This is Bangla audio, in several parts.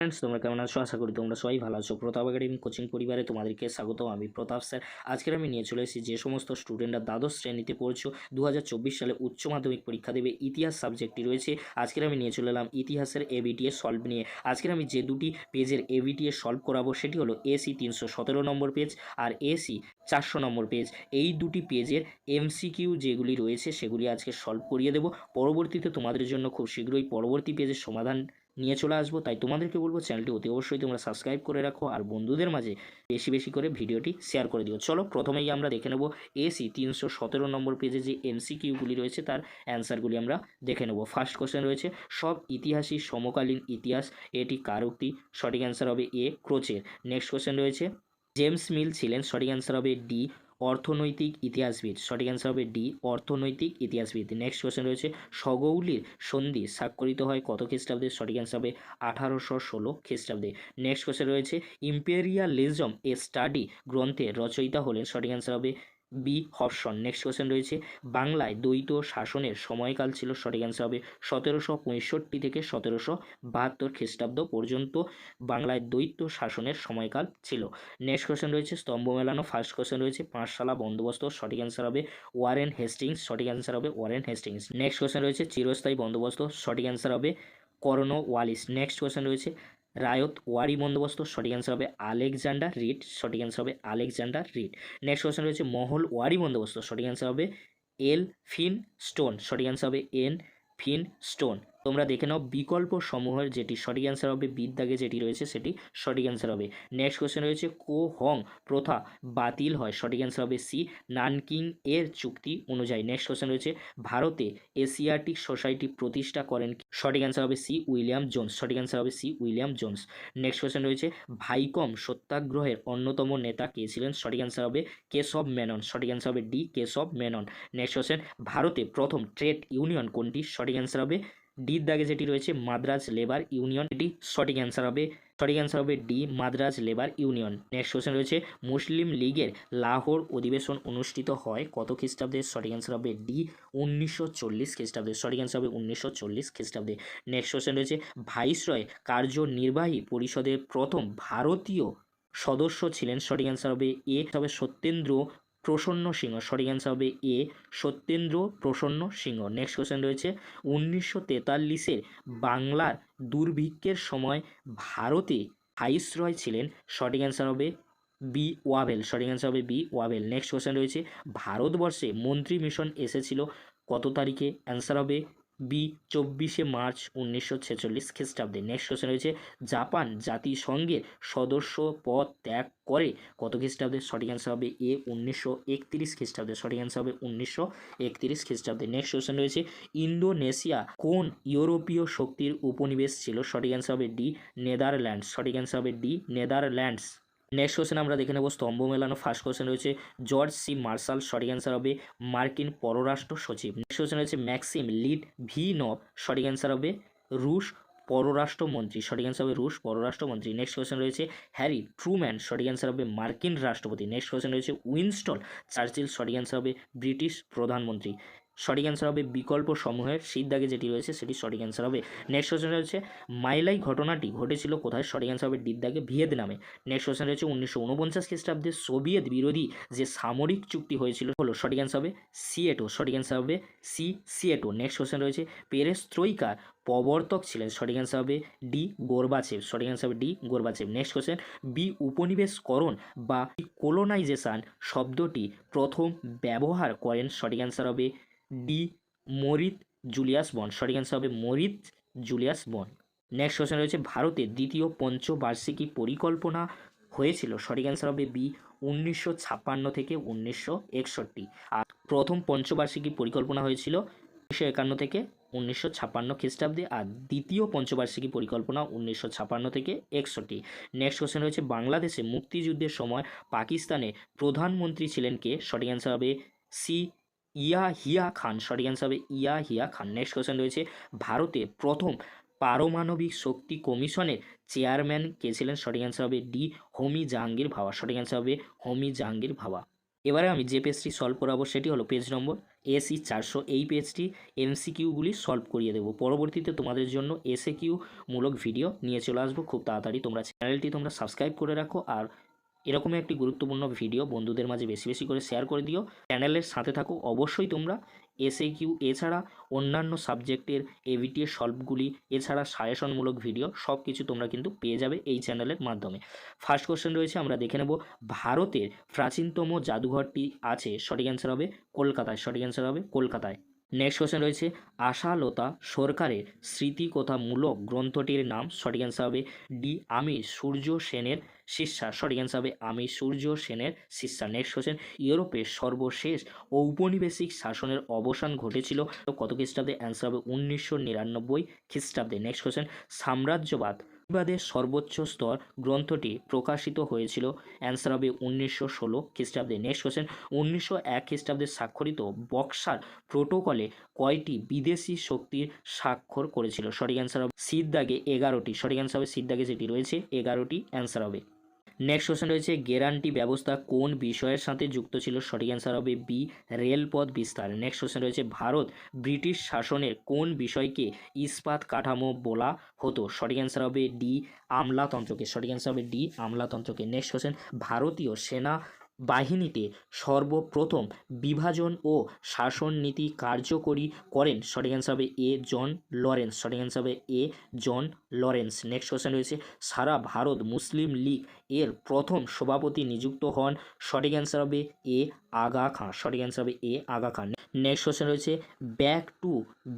ফ্রেন্ডস তোমরা কেমন আছো? আশা করি তোমরা সবাই ভালো আছো। প্রতাপ একাডেমি কোচিং পরিবারে তোমাদেরকে স্বাগত আমি প্রতাপ স্যার। আজকের আমি নিয়ে চলে এসেছি যে সমস্ত স্টুডেন্টরা দ্বাদশ শ্রেণীতে পড়ছো দু হাজার চব্বিশ সালে উচ্চ মাধ্যমিক পরীক্ষা দেবে, ইতিহাস সাবজেক্টটি রয়েছে। আজকের আমি নিয়ে চলে এলাম ইতিহাসের এবিটিএ সলভ নিয়ে। আজকের আমি যে দুটি পেজের এবিটিএ সলভ করাবো সেটি হলো এসি তিনশো সতেরো নম্বর পেজ আর এসি চারশো নম্বর পেজ। এই দুটি পেজের এমসিকিউ যেগুলি রয়েছে সেগুলি আজকে সলভ করিয়ে দেবো। পরবর্তীতে তোমাদের জন্য খুব শীঘ্রই পরবর্তী পেজের সমাধান নিয়ে চলে আসব। তাই তোমাদেরকে বলব চ্যানেলটি অতি অবশ্যই তোমরা সাবস্ক্রাইব করে রাখো আর বন্ধুদের মাঝে বেশি বেশি করে ভিডিওটি শেয়ার করে দিও। চলো প্রথমেই আমরা দেখে নেব এসি তিনশো সতেরো নম্বর পেজে যে এমসিকিউগুলি রয়েছে তার অ্যান্সারগুলি আমরা দেখে নেব। ফার্স্ট কোশ্চেন রয়েছে, সব ইতিহাসই সমকালীন ইতিহাস, এটি কার সঠিক অ্যান্সার হবে এ ক্রোচের। নেক্সট কোশ্চেন রয়েছে, জেমস মিল ছিলেন? সঠিক অ্যান্সার হবে ডি অর্থনৈতিক ইতিহাসবিদ। সঠিক অ্যান্সার হবে ডি, অর্থনৈতিক ইতিহাসবিদ। নেক্সট কোয়েশ্চেন রয়েছে সগৌলির সন্ধি স্বাক্ষরিত হয় কত খ্রিস্টাব্দে? সঠিক অ্যান্সার হবে আঠারোশো ষোলো খ্রিস্টাব্দে। নেক্সট কোশ্চেন রয়েছে ইম্পেরিয়ালিজম এ স্টাডি গ্রন্থের রচয়িতা হলেন। সঠিক অ্যান্সার হবে বি হপসন নেক্সট কোয়েশ্চেন রয়েছে, বাংলায় দ্বৈত শাসনের সময়কাল ছিল সঠিক অ্যান্সার হবে সতেরোশো পঁয়ষট্টি থেকে সতেরোশো বাহাত্তর খ্রিস্টাব্দ পর্যন্ত বাংলায় দ্বৈত শাসনের সময়কাল ছিল। নেক্সট কোয়েশ্চেন রয়েছে, স্তম্ভ মেলানো ফার্স্ট কোশ্চেন রয়েছে, পাঁচশালা বন্দোবস্ত সঠিক অ্যান্সার হবে ওয়ারেন হেস্টিংস, সঠিক অ্যান্সার হবে ওয়ারেন হেস্টিংস। নেক্সট কোশ্চেন রয়েছে, চিরস্থায়ী বন্দোবস্ত সঠিক অ্যান্সার হবে করনো ওয়ালিস। নেক্সট কোয়েশ্চেন রয়েছে রায়ত ওয়ারি বন্দোবস্ত, সঠিক অ্যান্সার হবে আলেকজান্ডার রিড সঠিক অ্যান্সার হবে আলেকজান্ডার রিড নেক্সট কোয়েশ্চেন রয়েছে মহল ওয়ারি বন্দোবস্ত, সঠিক অ্যান্সার হবে এল ফিন স্টোন, সঠিক অ্যান্সার হবে এন ফিন স্টোন। তোমরা দেখে নাও বিকল্প সমূহের যেটি সঠিক অ্যান্সার হবে বিদ্যাগে যেটি রয়েছে সেটি সঠিক অ্যান্সার হবে। নেক্সট কোয়েশ্চেন রয়েছে, কো হং প্রথা বাতিল হয়, সঠিক অ্যান্সার হবে সি, নানকিং এর চুক্তি অনুযায়ী। নেক্সট কোশ্চেন রয়েছে, ভারতে এশিয়াটিক সোসাইটি প্রতিষ্ঠা করেন? সঠিক অ্যান্সার হবে সি, উইলিয়াম জোন্স। সঠিক অ্যান্সার হবে C, William Jones. Next question রয়েছে, ভাইকম সত্যাগ্রহের অন্যতম নেতা কে ছিলেন? সঠিক অ্যান্সার হবে কেশব মেনন। সঠিক অ্যান্সার হবে D, Keshav Menon. Next question ভারতে প্রথম ট্রেড ইউনিয়ন কোনটি? সঠিক অ্যান্সার হবে ডির দাগে যেটি রয়েছে, মাদ্রাজ লেবার ইউনিয়ন, এটি সঠিক অ্যান্সার হবে। সঠিক অ্যান্সার হবে D Madras labour union. Next question রয়েছে, মুসলিম লীগের লাহোর অধিবেশন অনুষ্ঠিত হয় কত খ্রিস্টাব্দে? সঠিক অ্যান্সার হবে ডি উনিশশো চল্লিশ খ্রিস্টাব্দে। সঠিক অ্যান্সার হবে উনিশশো চল্লিশ খ্রিস্টাব্দে। নেক্সট কোশ্চেন রয়েছে, ভাইসরয় কার্যনির্বাহী পরিষদের প্রথম ভারতীয় সদস্য ছিলেন? সঠিক অ্যান্সার হবে এ তবে সত্যেন্দ্র প্রসন্ন সিংহ সঠিক অ্যান্সার হবে এ সত্যেন্দ্র প্রসন্ন সিংহ। নেক্সট কোয়েশ্চেন রয়েছে, উনিশশো তেতাল্লিশের বাংলার দুর্ভিক্ষের সময় ভারতে ভাইসরয় ছিলেন, সঠিক অ্যান্সার হবে বি ওয়াভেল। সঠিক অ্যান্সার হবে বি ওয়াভেল। নেক্সট কোয়েশ্চেন রয়েছে, ভারতবর্ষে মন্ত্রী মিশন এসেছিল কত তারিখে? অ্যান্সার হবে বি, চব্বিশে মার্চ উনিশশো ছেচল্লিশ খ্রিস্টাব্দে নেক্সট কোশ্চেন রয়েছে, জাপান জাতিসংঘের সদস্য পদ ত্যাগ করে কত খ্রিস্টাব্দে? সঠিক অ্যান্সার হবে এ, উনিশশো একত্রিশ খ্রিস্টাব্দে। সঠিক অ্যান্সার হবে উনিশশো একত্রিশ খ্রিস্টাব্দে। নেক্সট কোশ্চেন রয়েছে, ইন্দোনেশিয়া কোন ইউরোপীয় শক্তির উপনিবেশ ছিল? সঠিক অ্যান্সার হবে ডি, নেদারল্যান্ডস। সঠিক অ্যান্সার হবে ডি, নেদারল্যান্ডস। নেক্সট কোশ্চেন আমরা দেখে নেব, স্তম্ভ মেলানো ফার্স্ট কোশ্চেন রয়েছে, জর্জ সি মার্শাল। সঠিক অ্যান্সার হবে মার্কিন পররাষ্ট্র সচিব। নেক্সট হচ্ছে ম্যাক্সিম লিড ভি নব সঠিক অ্যান্সার হবে রুশ পররাষ্ট্রমন্ত্রী। সঠিক অ্যান্সার হবে রুশ পররাষ্ট্রমন্ত্রী। নেক্সট কোশ্চেন রয়েছে হ্যারি ট্রুম্যান। সঠিক অ্যান্সার হবে মার্কিন রাষ্ট্রপতি। নেক্সট কোশ্চেন রয়েছে উইনস্টল চার্চিল। সঠিক অ্যান্সার হবে ব্রিটিশ প্রধানমন্ত্রী। সঠিক অ্যান্সার হবে বিকল্প সমূহের সিদ্ধাগে যেটি রয়েছে সেটি সঠিক অ্যান্সার হবে। নেক্সট কোশ্চেন রয়েছে, মাইলাই ঘটনাটি ঘটেছিল কোথায়? সঠিক অ্যান্সার হবে ডিদ্দাগে ভিয়েতনামে। নেক্সট কোশ্চেন রয়েছে, উনিশশো উনপঞ্চাশ খ্রিস্টাব্দে সোভিয়েত বিরোধী যে সামরিক চুক্তি হয়েছিল, হলো সঠিক অ্যান্সার হবে সিএটো সঠিক অ্যান্সার হবে সি সিএটো নেক্সট কোশ্চেন রয়েছে পেরেস্ত্রৈকার প্রবর্তক ছিলেন, সঠিক অ্যান্সার হবে ডি গোরবাচেভ, সঠিক অ্যান্সার হবে D Gorbachev. Next question B উপনিবেশকরণ বা কোলোনাইজেশন শব্দটি প্রথম ব্যবহার করেন, সঠিক অ্যান্সার হবে ডি মরিত জুলিয়াস বন সঠিক অ্যান্সার হবে Moritz Julius Bonn next question রয়েছে ভারতের দ্বিতীয় পঞ্চবার্ষিকী পরিকল্পনা হয়েছিল। সঠিক অ্যান্সার হবে বি, উনিশশো ছাপ্পান্ন থেকে উনিশশো একষট্টি। আর প্রথম পঞ্চবার্ষিকী পরিকল্পনা হয়েছিল উনিশশো একান্ন থেকে উনিশশো ছাপ্পান্ন খ্রিস্টাব্দে। আর দ্বিতীয় পঞ্চবার্ষিকী পরিকল্পনা উনিশশো ছাপ্পান্ন থেকে একষট্টি। নেক্সট কোশ্চেন রয়েছে বাংলাদেশে মুক্তিযুদ্ধের সময় পাকিস্তানে প্রধানমন্ত্রী ছিলেন কে? সঠিক অ্যান্সার হবে সি ইয়া হিয়া খান, সঠিক অ্যান্সার হবে ইয়া হিয়া খান। নেক্সট কোশ্চেন রয়েছে, ভারতে প্রথম পারমাণবিক শক্তি কমিশনের চেয়ারম্যান কে ছিলেন? সঠিক অ্যান্সার হবে ডি, হোমি জাহাঙ্গীর ভাবা সঠিক অ্যান্সার হবে হোমি জাহাঙ্গীর ভাবা এবারে আমি যে পেজটি সলভ করাবো, সেটি হলো পেজ নম্বর এসি চারশো। এই পেজটি এমসিকিউগুলি সলভ করিয়ে দেবো। পরবর্তীতে তোমাদের জন্য এসএ মূলক ভিডিও নিয়ে চলে আসব। খুব তাড়াতাড়ি তোমরা চ্যানেলটি তোমরা সাবস্ক্রাইব করে রাখো আর এরকমই একটি গুরুত্বপূর্ণ ভিডিও বন্ধুদের মাঝে বেশি বেশি করে শেয়ার করে দিও। চ্যানেলের সাথে থাকো অবশ্যই তোমরা। এসএ কিউ এছাড়া অন্যান্য সাবজেক্টের এভিটিএ সলভগুলি এছাড়া সাজেশনমূলক ভিডিও সব কিছু তোমরা কিন্তু পেয়ে যাবে এই চ্যানেলের মাধ্যমে। ফার্স্ট কোশ্চেন রয়েছে, আমরা দেখে নেব, ভারতের প্রাচীনতম জাদুঘরটি আছে? সঠিক অ্যান্সার হবে কলকাতায়। সঠিক অ্যান্সার হবে কলকাতায়। নেক্সট কোশ্চেন রয়েছে, আশালতা সরকারের স্মৃতিকথামূলক গ্রন্থটির নাম? সঠিক অ্যান্সার হবে ডি আমি সূর্য সেনের শিষ্যা সঠিক অ্যান্সার হবে আমি, সূর্য সেনের শিষ্যা নেক্সট কোশ্চেন ইউরোপের সর্বশেষ ঔপনিবেশিক শাসনের অবসান ঘটেছিল কত খ্রিস্টাব্দে? অ্যান্সার হবে উনিশশো নিরানব্বই খ্রিস্টাব্দে। নেক্সট কোশ্চেন সাম্রাজ্যবাদ বাদের সর্বোচ্চ স্তর গ্রন্থটি প্রকাশিত হয়েছিল? অ্যান্সার হবে উনিশশো ষোলো খ্রিস্টাব্দে। নেক্সট কোশ্চেন উনিশশো এক খ্রিস্টাব্দে স্বাক্ষরিত বক্সার প্রোটোকলে কয়টি বিদেশি শক্তির স্বাক্ষর করেছিল? সঠিক অ্যান্সার হবে সিদ্দাগে এগারোটি। সঠিক অ্যান্সার হবে সিদ্দাগে যেটি রয়েছে এগারোটি। অ্যান্সার হবে নেক্সট কোশ্চেন রয়েছে, গ্যারান্টি ব্যবস্থা কোন বিষয়ের সাথে যুক্ত ছিল? সঠিক অ্যান্সার হবে বি রেলপথ বিস্তার। নেক্সট কোশ্চেন রয়েছে, ভারত ব্রিটিশ শাসনের কোন বিষয়কে ইস্পাত কাঠামো বলা হতো? সঠিক অ্যান্সার হবে ডি আমলাতন্ত্রকে। সঠিক অ্যান্সার হবে ডি আমলাতন্ত্রকে। নেক্সট কোশ্চেন, ভারতীয় সেনা বাহিনীতে সর্বপ্রথম বিভাজন ও শাসন নীতি কার্যকরী করেন? সঠিক অ্যান্সার হবে এ জন লরেন্স। সঠিক অ্যান্সার হবে A John Lawrence. Next question রয়েছে, সারা ভারত মুসলিম লীগ এর প্রথম সভাপতি নিযুক্ত হন সঠিক অ্যান্সার হবে এ আগা খান। সঠিক অ্যান্সার হবে A Aga Khan. Next question রয়েছে ব্যাক টু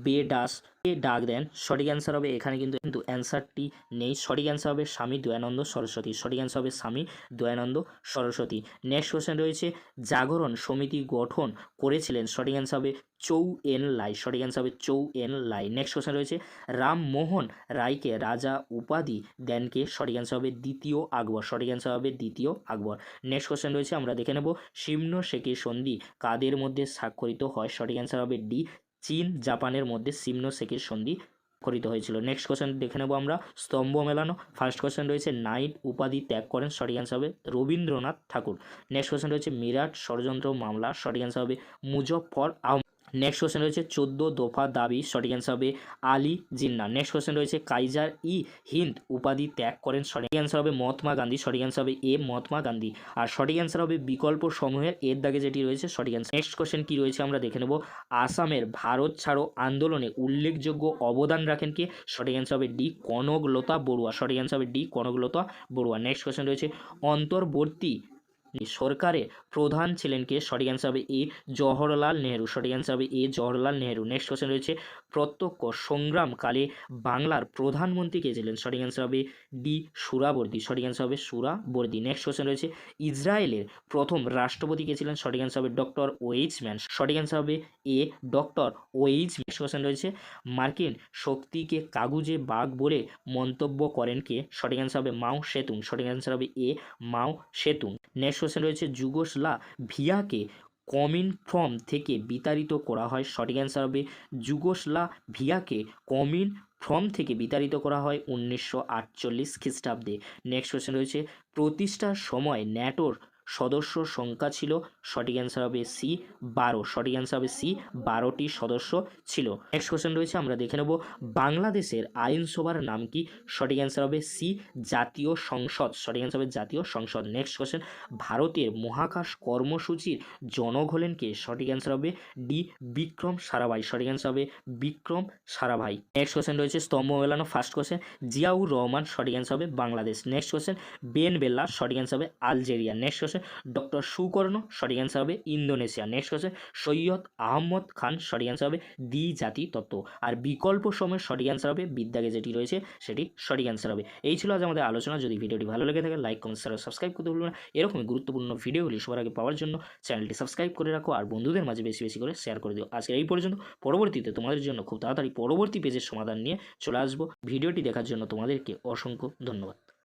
বে বেডাস কে ডাক দেন? সঠিক অ্যান্সার হবে, এখানে কিন্তু কিন্তু অ্যান্সারটি নেই। সঠিক অ্যান্সার হবে স্বামী দয়ানন্দ সরস্বতী। সঠিক অ্যান্সার হবে স্বামী দয়ানন্দ সরস্বতী। নেক্সট কোশ্চেন রয়েছে, জাগরণ সমিতি গঠন করেছিলেন। সঠিক অ্যান্সার হবে চৌ এন লাই, সঠিক অ্যান্সার হবে চৌ এন লাই। নেক্সট কোশ্চেন রয়েছে রামমোহন রায়কে রাজা উপাধি দেনকে? সঠিক অ্যান্সার হবে দ্বিতীয় আকবর, সঠিক অ্যান্সার হবে দ্বিতীয় আকবর। নেক্সট কোশ্চেন রয়েছে, আমরা দেখে নেব, সিমনো শেখি সন্ধি কাদের মধ্যে স্বাক্ষরিত হয়? সঠিক অ্যান্সার হবে ডি, চীন জাপানের মধ্যে সিমনো শেখির সন্ধি স্বাক্ষরিত হয়েছিল। নেক্সট কোশ্চেন দেখে নেব আমরা, স্তম্ভ মেলানো। ফার্স্ট কোশ্চেন রয়েছে, নাইট উপাধি ত্যাগ করেন? সঠিক অ্যান্সার হবে রবীন্দ্রনাথ ঠাকুর। নেক্সট কোশ্চেন রয়েছে, মিরাট ষড়যন্ত্র মামলা? সঠিক অ্যান্সার হবে মুজফর আহমদ নেক্সট কোশ্চেন রয়েছে, চোদ্দ দফা দাবি, সঠিক অ্যান্সার হবে আলী জিন্না নেক্সট কোশ্চেন রয়েছে, কাইজার ই হিন্দ উপাধি ত্যাগ করেন, সঠিক অ্যান্সার হবে মহাত্মা গান্ধী, সঠিক অ্যান্সার হবে এ মহাত্মা গান্ধী। আর সঠিক অ্যান্সার হবে বিকল্প সমূহের, এর দাগে যেটি রয়েছে সঠিক অ্যান্সার নেক্সট কোশ্চেন কি রয়েছে আমরা দেখে নেব, আসামের ভারত ছাড়ো আন্দোলনে উল্লেখযোগ্য অবদান রাখেন কে? সঠিক অ্যান্সার হবে ডি কনকলতা বড়ুয়া, সঠিক অ্যান্সার হবে D Kanaklata Barua. Next question রয়েছে, অন্তর্বর্তী সরকারের প্রধান ছিলেন কে? সঠিক অ্যান্সার হবে এ, জওহরলাল নেহেরু। সঠিক অ্যান্সার হবে A, Jawaharlal Nehru. Next question রয়েছে, প্রত্যক্ষ সংগ্রামকালে বাংলার প্রধানমন্ত্রী কে ছিলেন? সঠিক অ্যান্সার হবে ডি, সুরাবর্দী। সঠিক অ্যান্সার হবে সুরাবর্দী। নেক্সট কোশ্চেন রয়েছে, ইসরায়েলের প্রথম রাষ্ট্রপতি কে ছিলেন? সঠিক অ্যান্সার হবে ডক্টর ওয়েইচম্যান সঠিক অ্যান্সার হবে এ, ডক্টর ওয়েইচ নেক্সট কোশ্চেন রয়েছে, মার্কিন শক্তিকে কাগুজে বাঘ বলে মন্তব্য করেন কে? সঠিক অ্যান্সার হবে মাও সেতুং। সঠিক অ্যান্সার হবে এ, মাও সেতুং। নেক্সট কোশ্চেন রয়েছে যুগোসলা ভিয়াকে কমিন ফ্রম থেকে বিতাড়িত করা হয়। সঠিক অ্যান্সার হবে যুগোসলা ভিয়াকে কমিন ফ্রম থেকে বিতাড়িত করা হয় উনিশশো আটচল্লিশ খ্রিস্টাব্দে। নেক্সট কোয়েশ্চেন রয়েছে, প্রতিষ্ঠার সময় ন্যাটোর সদস্য সংখ্যা ছিল, সঠিক অ্যান্সার হবে সি বারো। সঠিক অ্যান্সার হবে সি বারোটি সদস্য ছিল। নেক্সট কোশ্চেন রয়েছে, আমরা দেখে নেব বাংলাদেশের আইনসভার নাম কি? সঠিক অ্যান্সার হবে সি জাতীয় সংসদ। সঠিক অ্যান্সার হবে জাতীয় সংসদ। নেক্সট কোশ্চেন ভারতের মহাকাশ কর্মসূচির জনক হলেন কে? সঠিক অ্যান্সার হবে ডি বিক্রম সারাভাই। সঠিক অ্যান্সার হবে বিক্রম সারাভাই। নেক্সট কোশ্চেন রয়েছে, স্তম্ভ মেলানো ফার্স্ট কোশ্চেন জিয়াউর রহমান। সঠিক অ্যান্সার হবে Bangladesh. Next question Ben Bella সঠিক অ্যান্সার হবে Algeria. Next question doctor Sukarno, সঠিক অ্যান্সার হবে Indonesia. Next question Syed Ahmad Khan, সঠিক অ্যান্সার হবে দ্বি জাতি তত্ত্ব। আর বিকল্প সময়ের সঠিক অ্যান্সার হবে বিদ্যাগে যেটি রয়েছে, সেটি সঠিক অ্যান্সার হবে। এই ছিল আজ আমাদের আলোচনা। যদি ভিডিওটি ভালো লেগে থাকে লাইক কমেন্ট সাবস্ক্রাইব করতে ভুলবেন না। এরকমই গুরুত্বপূর্ণ ভিডিওগুলি সবার আগে পাওয়ার জন্য চ্যানেলটি সাবস্ক্রাইব করে রাখো। আর বন্ধুদের মাঝে বেশি বেশি করে শেয়ার করে দিও। আজকে এই পর্যন্ত। পরবর্তীতে তোমাদের জন্য খুব তাড়াতাড়ি পরবর্তী পেজের সমাধান নিয়ে চলে আসব। ভিডিওটি দেখার জন্য তোমাদেরকে অসংখ্য ধন্যবাদ।